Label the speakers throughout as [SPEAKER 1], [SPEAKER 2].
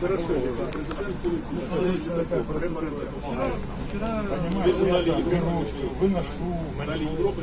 [SPEAKER 1] Хорошо, президент президент выношу на Европы.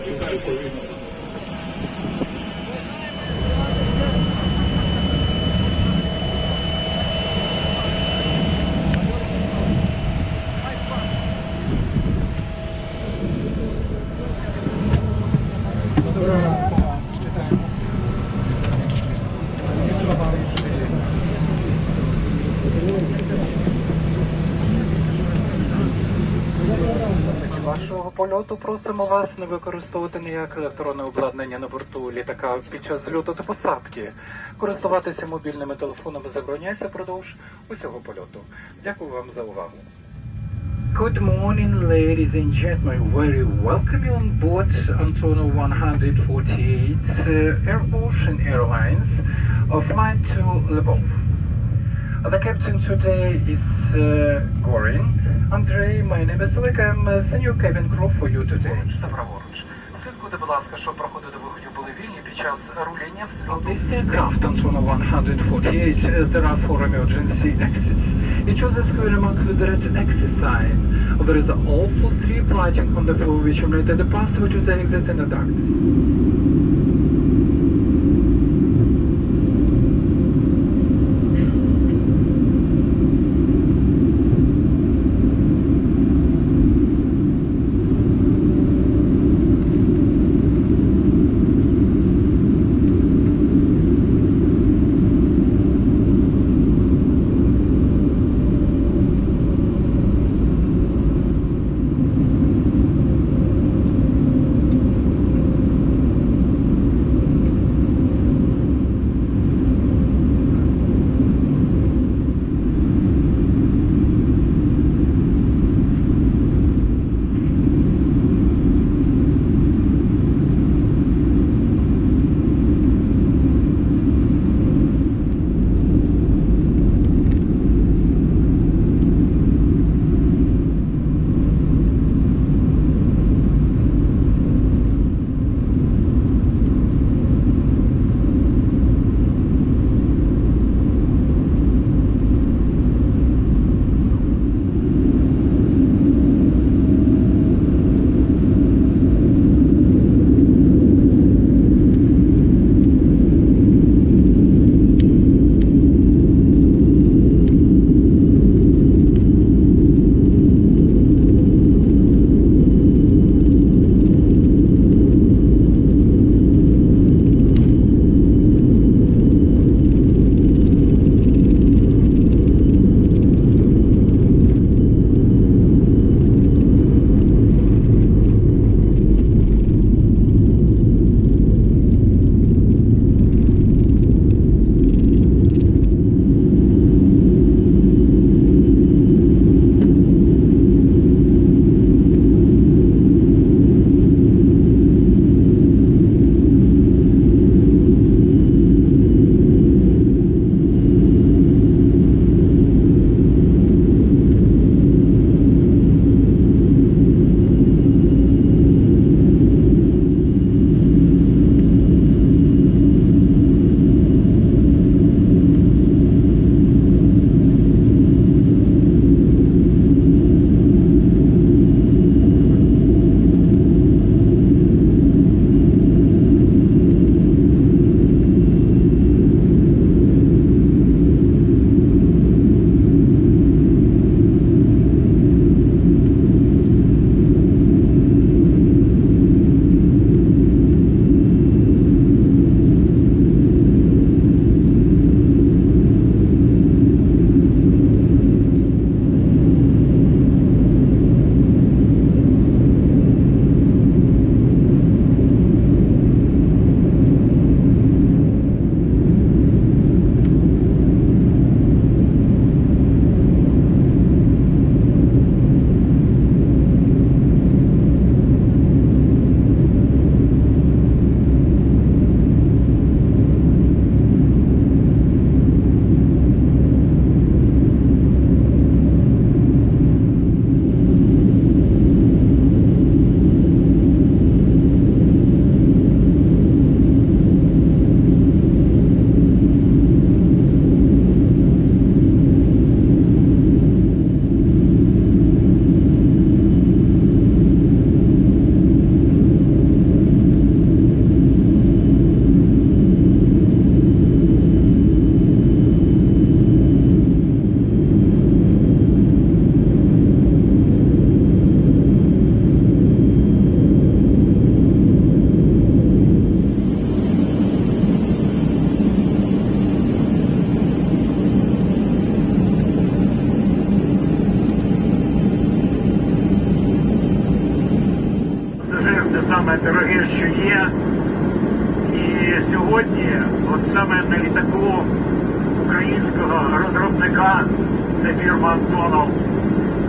[SPEAKER 1] 进来一会儿就行了。Польоту просимо вас не використовувати ніяке електронне обладнання на борту літака під час зльоту та посадки. Користуватися мобільними телефонами забороняється впродовж усього польоту. Дякую вам за увагу. Good morning, ladies and gentlemen. Very welcome on board Antonio 148 uh, Air Ocean Airlines of flight to Lvov. The captain today is uh, Gorin. Andrei, my name is Oleg. I'm a senior cabin crew for you today. Праворуч. Слідкуйте, будь ласка, щоб проходи до виходів були вільні під час руління взльоту. This aircraft Antonio 148, uh, there are four emergency exits. Each of the square mark with the red exit sign. There is also three lighting on the floor which illuminate the passway to the exit in the darkness.
[SPEAKER 2] Сьогодні, от саме на літаку українського розробника, це фірма Антонов,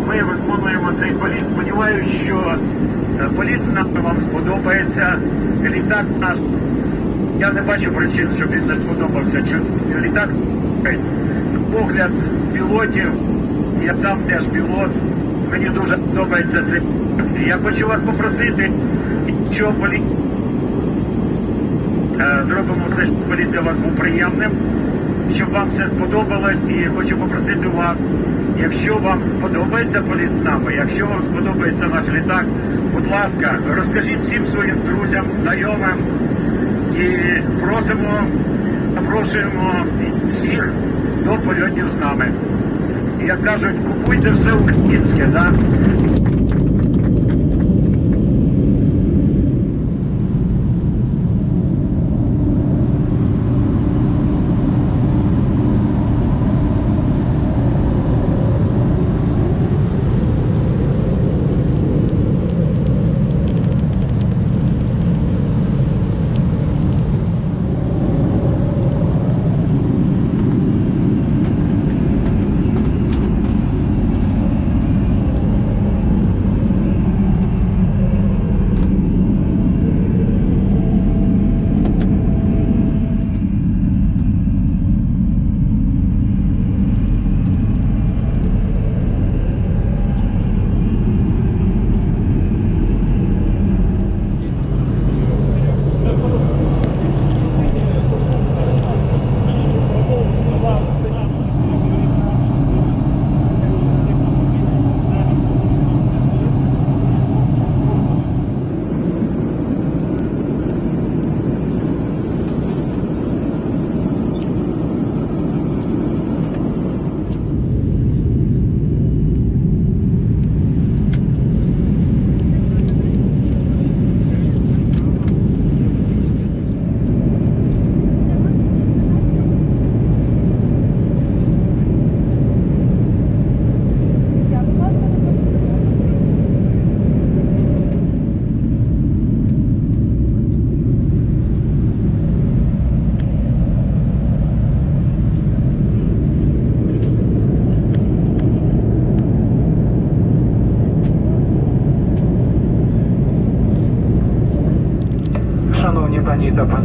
[SPEAKER 2] ми виконуємо цей політ. Сподіваюся, що е, політ з вам сподобається. Літак наш. Я не бачу причин, щоб він не сподобався. Літак погляд пілотів, я сам теж пілот, мені дуже подобається цей. Я хочу вас попросити, що політ зробимо все, політ для вас був приємним, щоб вам все сподобалось. І хочу попросити вас, якщо вам сподобається політ з нами, якщо вам сподобається наш літак, будь ласка, розкажіть всім своїм друзям, знайомим і просимо, запрошуємо всіх до польотів з нами. Як кажуть, купуйте все українське, да?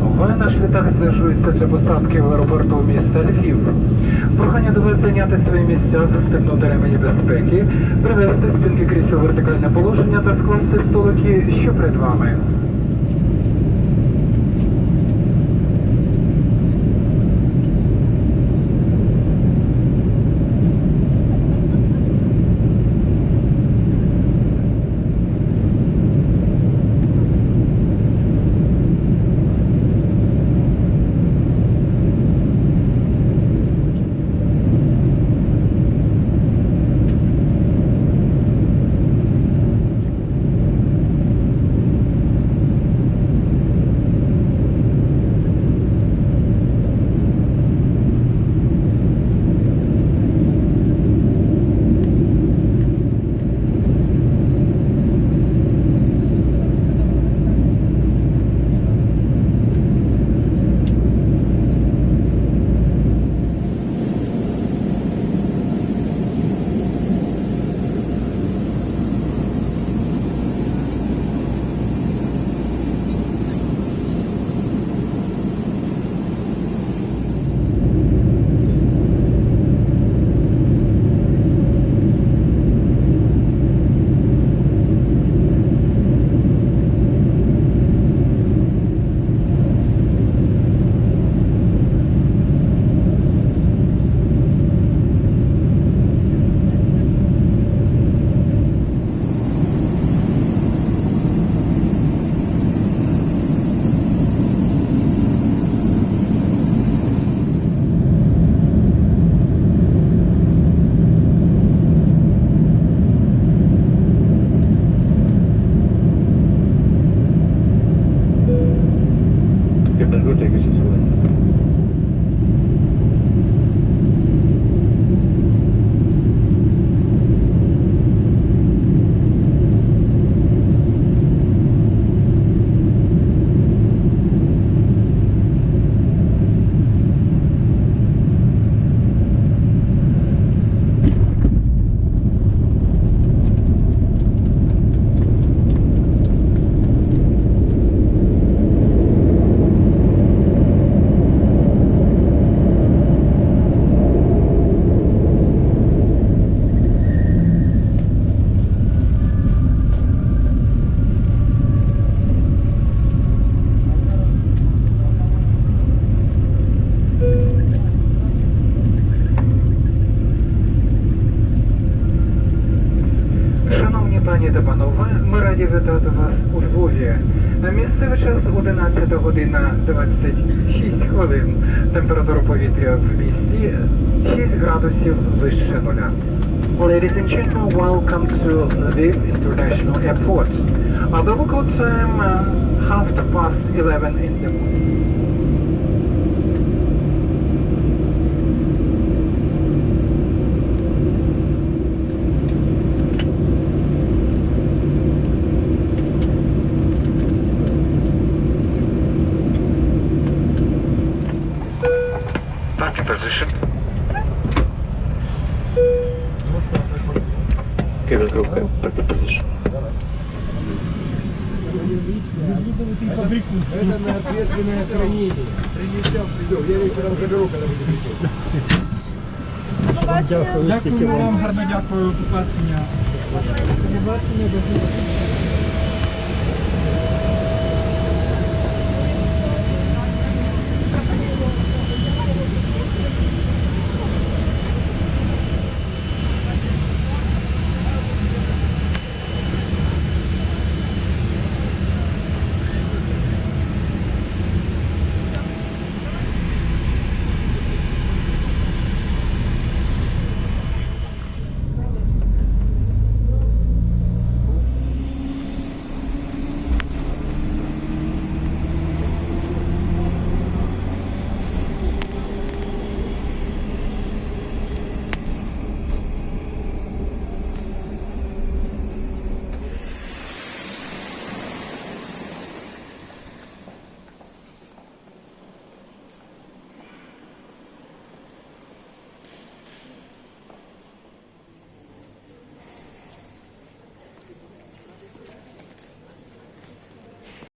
[SPEAKER 1] Панове, наш літак знижується для посадки в аеропорту міста Львів. Прохання до вас зайняти свої місця, застебнути ремені безпеки, привести спинки крісел вертикальне положення та скласти столики, що перед вами. Та панове, ми раді вітати вас у Львові. На місцевий час 11 година 26 хвилин. Температура повітря в місті 6 градусів вище нуля. Ladies and gentlemen, welcome to Lviv International Airport. The local time uh, half past 11 in the morning.
[SPEAKER 3] дякую.
[SPEAKER 4] Дякую вам, гарно дякую, побачення. Побачення, до